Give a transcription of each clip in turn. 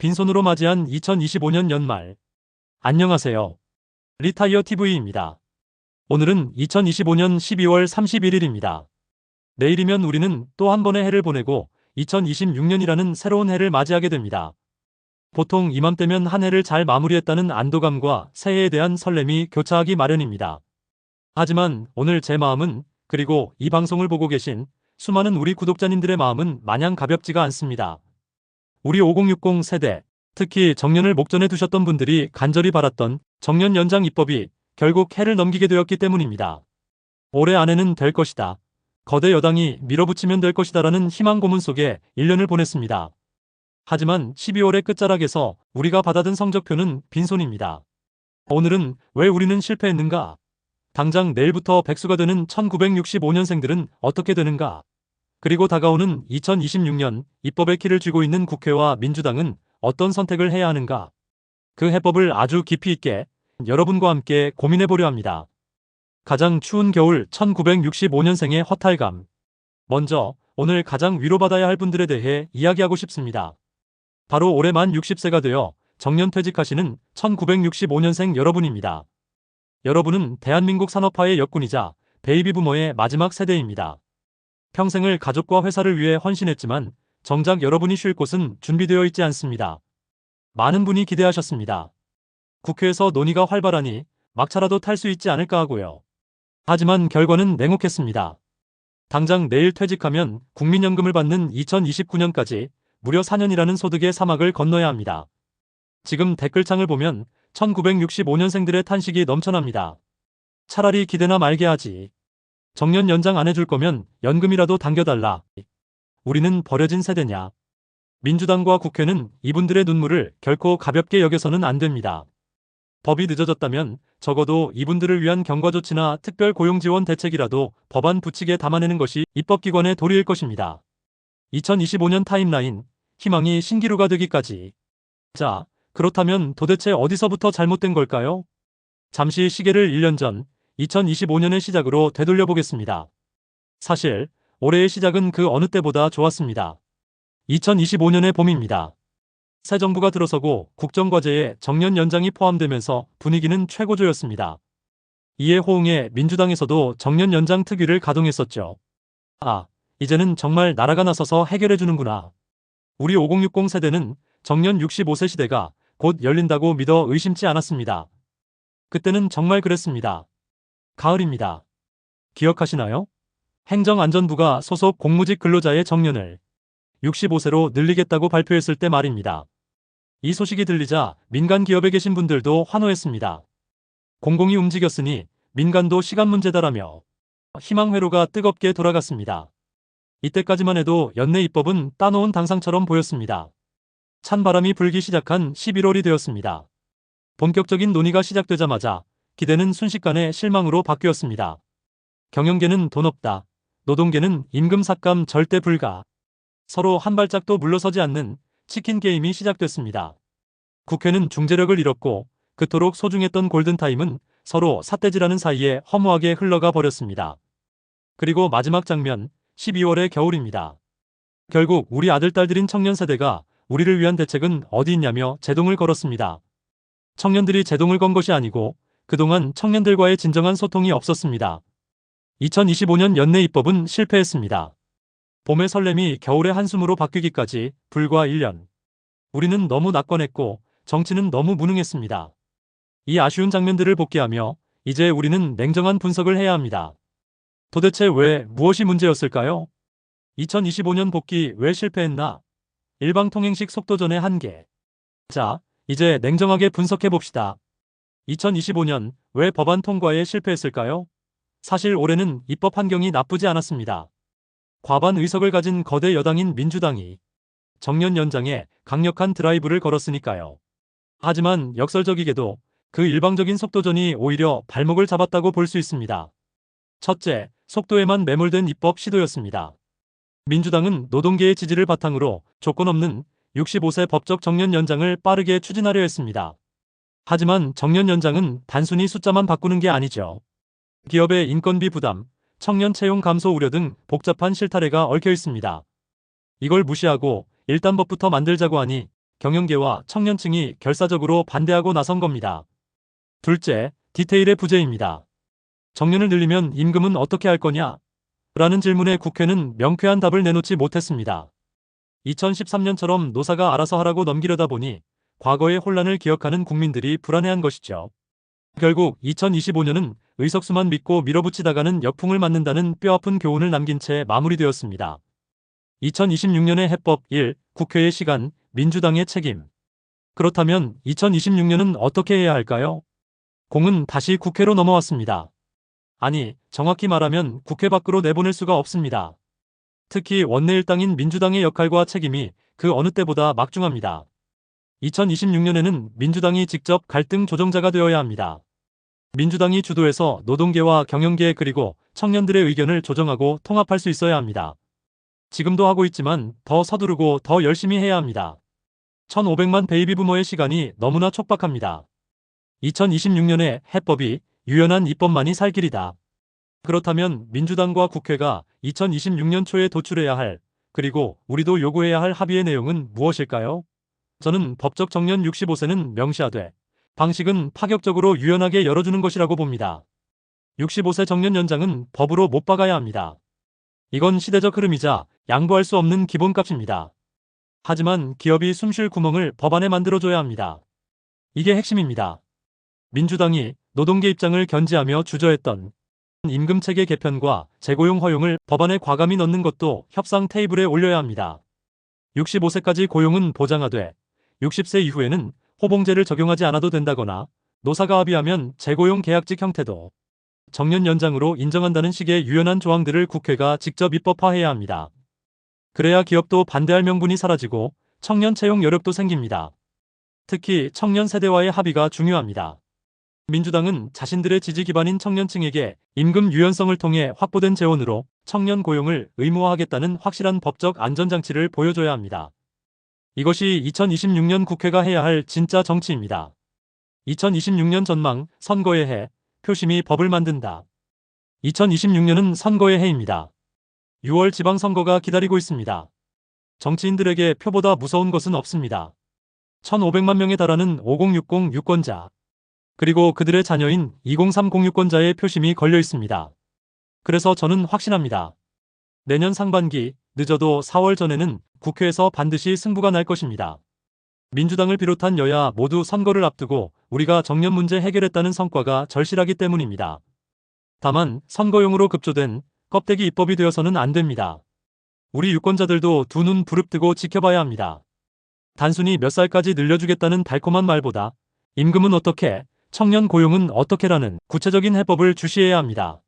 빈손으로 맞이한 2025년 연말. 안녕하세요. 리타이어 TV입니다. 오늘은 2025년 12월 31일입니다. 내일이면 우리는 또 한 번의 해를 보내고 2026년이라는 새로운 해를 맞이하게 됩니다. 보통 이맘때면 한 해를 잘 마무리했다는 안도감과 새해에 대한 설렘이 교차하기 마련입니다. 하지만 오늘 제 마음은 그리고 이 방송을 보고 계신 수많은 우리 구독자님들의 마음은 마냥 가볍지가 않습니다. 우리 5060 세대, 특히 정년을 목전에 두셨던 분들이 간절히 바랐던 정년 연장 입법이 결국 해를 넘기게 되었기 때문입니다. 올해 안에는 될 것이다. 거대 여당이 밀어붙이면 될 것이다라는 희망 고문 속에 1년을 보냈습니다. 하지만 12월의 끝자락에서 우리가 받아든 성적표는 빈손입니다. 오늘은 왜 우리는 실패했는가? 당장 내일부터 백수가 되는 1965년생들은 어떻게 되는가? 그리고 다가오는 2026년 입법의 키를 쥐고 있는 국회와 민주당은 어떤 선택을 해야 하는가? 그 해법을 아주 깊이 있게 여러분과 함께 고민해 보려 합니다. 가장 추운 겨울 1965년생의 허탈감. 먼저 오늘 가장 위로받아야 할 분들에 대해 이야기하고 싶습니다. 바로 올해 만 60세가 되어 정년 퇴직하시는 1965년생 여러분입니다. 여러분은 대한민국 산업화의 역군이자 베이비 부머의 마지막 세대입니다. 평생을 가족과 회사를 위해 헌신했지만 정작 여러분이 쉴 곳은 준비되어 있지 않습니다. 많은 분이 기대하셨습니다. 국회에서 논의가 활발하니 막차라도 탈 수 있지 않을까 하고요. 하지만 결과는 냉혹했습니다. 당장 내일 퇴직하면 국민연금을 받는 2029년까지 무려 4년이라는 소득의 사막을 건너야 합니다. 지금 댓글창을 보면 1965년생들의 탄식이 넘쳐납니다. 차라리 기대나 말게 하지. 정년 연장 안 해줄 거면 연금이라도 당겨달라. 우리는 버려진 세대냐. 민주당과 국회는 이분들의 눈물을 결코 가볍게 여겨서는 안 됩니다. 법이 늦어졌다면 적어도 이분들을 위한 경과조치나 특별 고용지원 대책이라도 법안 부칙에 담아내는 것이 입법기관의 도리일 것입니다. 2025년 타임라인, 희망이 신기루가 되기까지. 자, 그렇다면 도대체 어디서부터 잘못된 걸까요? 잠시 시계를 1년 전 2025년의 시작으로 되돌려 보겠습니다. 사실 올해의 시작은 그 어느 때보다 좋았습니다. 2025년의 봄입니다. 새 정부가 들어서고 국정과제에 정년 연장이 포함되면서 분위기는 최고조였습니다. 이에 호응해 민주당에서도 정년 연장 특위를 가동했었죠. 아, 이제는 정말 나라가 나서서 해결해주는구나. 우리 5060 세대는 정년 65세 시대가 곧 열린다고 믿어 의심치 않았습니다. 그때는 정말 그랬습니다. 가을입니다. 기억하시나요? 행정안전부가 소속 공무직 근로자의 정년을 65세로 늘리겠다고 발표했을 때 말입니다. 이 소식이 들리자 민간 기업에 계신 분들도 환호했습니다. 공공이 움직였으니 민간도 시간 문제다라며 희망 회로가 뜨겁게 돌아갔습니다. 이때까지만 해도 연내 입법은 따놓은 당상처럼 보였습니다. 찬바람이 불기 시작한 11월이 되었습니다. 본격적인 논의가 시작되자마자 기대는 순식간에 실망으로 바뀌었습니다. 경영계는 돈 없다. 노동계는 임금 삭감 절대 불가. 서로 한 발짝도 물러서지 않는 치킨 게임이 시작됐습니다. 국회는 중재력을 잃었고 그토록 소중했던 골든타임은 서로 삿대질하는 사이에 허무하게 흘러가 버렸습니다. 그리고 마지막 장면 12월의 겨울입니다. 결국 우리 아들 딸들인 청년 세대가 우리를 위한 대책은 어디 있냐며 제동을 걸었습니다. 청년들이 제동을 건 것이 아니고 그동안 청년들과의 진정한 소통이 없었습니다. 2025년 연내 입법은 실패했습니다. 봄의 설렘이 겨울의 한숨으로 바뀌기까지 불과 1년. 우리는 너무 낙관했고 정치는 너무 무능했습니다. 이 아쉬운 장면들을 복귀하며 이제 우리는 냉정한 분석을 해야 합니다. 도대체 왜 무엇이 문제였을까요? 2025년 복귀 왜 실패했나? 일방통행식 속도전의 한계. 자, 이제 냉정하게 분석해 봅시다. 2025년 왜 법안 통과에 실패했을까요? 사실 올해는 입법 환경이 나쁘지 않았습니다. 과반 의석을 가진 거대 여당인 민주당이 정년 연장에 강력한 드라이브를 걸었으니까요. 하지만 역설적이게도 그 일방적인 속도전이 오히려 발목을 잡았다고 볼 수 있습니다. 첫째, 속도에만 매몰된 입법 시도였습니다. 민주당은 노동계의 지지를 바탕으로 조건 없는 65세 법적 정년 연장을 빠르게 추진하려 했습니다. 하지만 정년 연장은 단순히 숫자만 바꾸는 게 아니죠. 기업의 인건비 부담, 청년 채용 감소 우려 등 복잡한 실타래가 얽혀 있습니다. 이걸 무시하고 일단 법부터 만들자고 하니 경영계와 청년층이 결사적으로 반대하고 나선 겁니다. 둘째, 디테일의 부재입니다. 정년을 늘리면 임금은 어떻게 할 거냐? 라는 질문에 국회는 명쾌한 답을 내놓지 못했습니다. 2013년처럼 노사가 알아서 하라고 넘기려다 보니 과거의 혼란을 기억하는 국민들이 불안해한 것이죠. 결국 2025년은 의석수만 믿고 밀어붙이다가는 역풍을 맞는다는 뼈아픈 교훈을 남긴 채 마무리되었습니다. 2026년의 해법 1. 국회의 시간, 민주당의 책임. 그렇다면 2026년은 어떻게 해야 할까요? 공은 다시 국회로 넘어왔습니다. 아니, 정확히 말하면 국회 밖으로 내보낼 수가 없습니다. 특히 원내 일당인 민주당의 역할과 책임이 그 어느 때보다 막중합니다. 2026년에는 민주당이 직접 갈등 조정자가 되어야 합니다. 민주당이 주도해서 노동계와 경영계 그리고 청년들의 의견을 조정하고 통합할 수 있어야 합니다. 지금도 하고 있지만 더 서두르고 더 열심히 해야 합니다. 1500만 베이비 부모의 시간이 너무나 촉박합니다. 2026년에 해법이 유연한 입법만이 살 길이다. 그렇다면 민주당과 국회가 2026년 초에 도출해야 할, 그리고 우리도 요구해야 할 합의의 내용은 무엇일까요? 저는 법적 정년 65세는 명시하되, 방식은 파격적으로 유연하게 열어주는 것이라고 봅니다. 65세 정년 연장은 법으로 못 박아야 합니다. 이건 시대적 흐름이자 양보할 수 없는 기본값입니다. 하지만 기업이 숨쉴 구멍을 법안에 만들어줘야 합니다. 이게 핵심입니다. 민주당이 노동계 입장을 견지하며 주저했던 임금 체계 개편과 재고용 허용을 법안에 과감히 넣는 것도 협상 테이블에 올려야 합니다. 65세까지 고용은 보장하되 60세 이후에는 호봉제를 적용하지 않아도 된다거나 노사가 합의하면 재고용 계약직 형태도 정년 연장으로 인정한다는 식의 유연한 조항들을 국회가 직접 입법화해야 합니다. 그래야 기업도 반대할 명분이 사라지고 청년 채용 여력도 생깁니다. 특히 청년 세대와의 합의가 중요합니다. 민주당은 자신들의 지지 기반인 청년층에게 임금 유연성을 통해 확보된 재원으로 청년 고용을 의무화하겠다는 확실한 법적 안전장치를 보여줘야 합니다. 이것이 2026년 국회가 해야 할 진짜 정치입니다. 2026년 전망, 선거의 해, 표심이 법을 만든다. 2026년은 선거의 해입니다. 6월 지방선거가 기다리고 있습니다. 정치인들에게 표보다 무서운 것은 없습니다. 1,500만 명에 달하는 5060 유권자, 그리고 그들의 자녀인 2030 유권자의 표심이 걸려 있습니다. 그래서 저는 확신합니다. 내년 상반기, 늦어도 4월 전에는 국회에서 반드시 승부가 날 것입니다. 민주당을 비롯한 여야 모두 선거를 앞두고 우리가 정년 문제 해결했다는 성과가 절실하기 때문입니다. 다만 선거용으로 급조된 껍데기 입법이 되어서는 안 됩니다. 우리 유권자들도 두 눈 부릅뜨고 지켜봐야 합니다. 단순히 몇 살까지 늘려주겠다는 달콤한 말보다 임금은 어떻게, 청년 고용은 어떻게라는 구체적인 해법을 주시해야 합니다.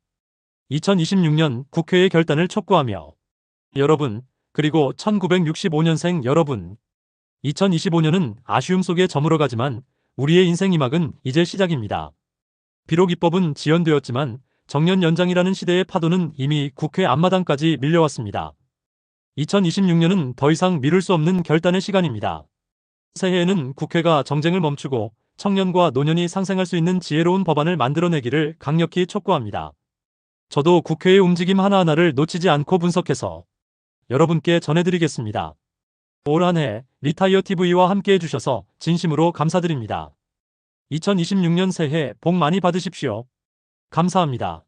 2026년 국회의 결단을 촉구하며 여러분, 그리고 1965년생 여러분, 2025년은 아쉬움 속에 저물어가지만 우리의 인생 이막은 이제 시작입니다. 비록 입법은 지연되었지만 정년 연장이라는 시대의 파도는 이미 국회 앞마당까지 밀려왔습니다. 2026년은 더 이상 미룰 수 없는 결단의 시간입니다. 새해에는 국회가 정쟁을 멈추고 청년과 노년이 상생할 수 있는 지혜로운 법안을 만들어내기를 강력히 촉구합니다. 저도 국회의 움직임 하나하나를 놓치지 않고 분석해서 여러분께 전해드리겠습니다. 올 한 해 리타이어 TV와 함께 해주셔서 진심으로 감사드립니다. 2026년 새해 복 많이 받으십시오. 감사합니다.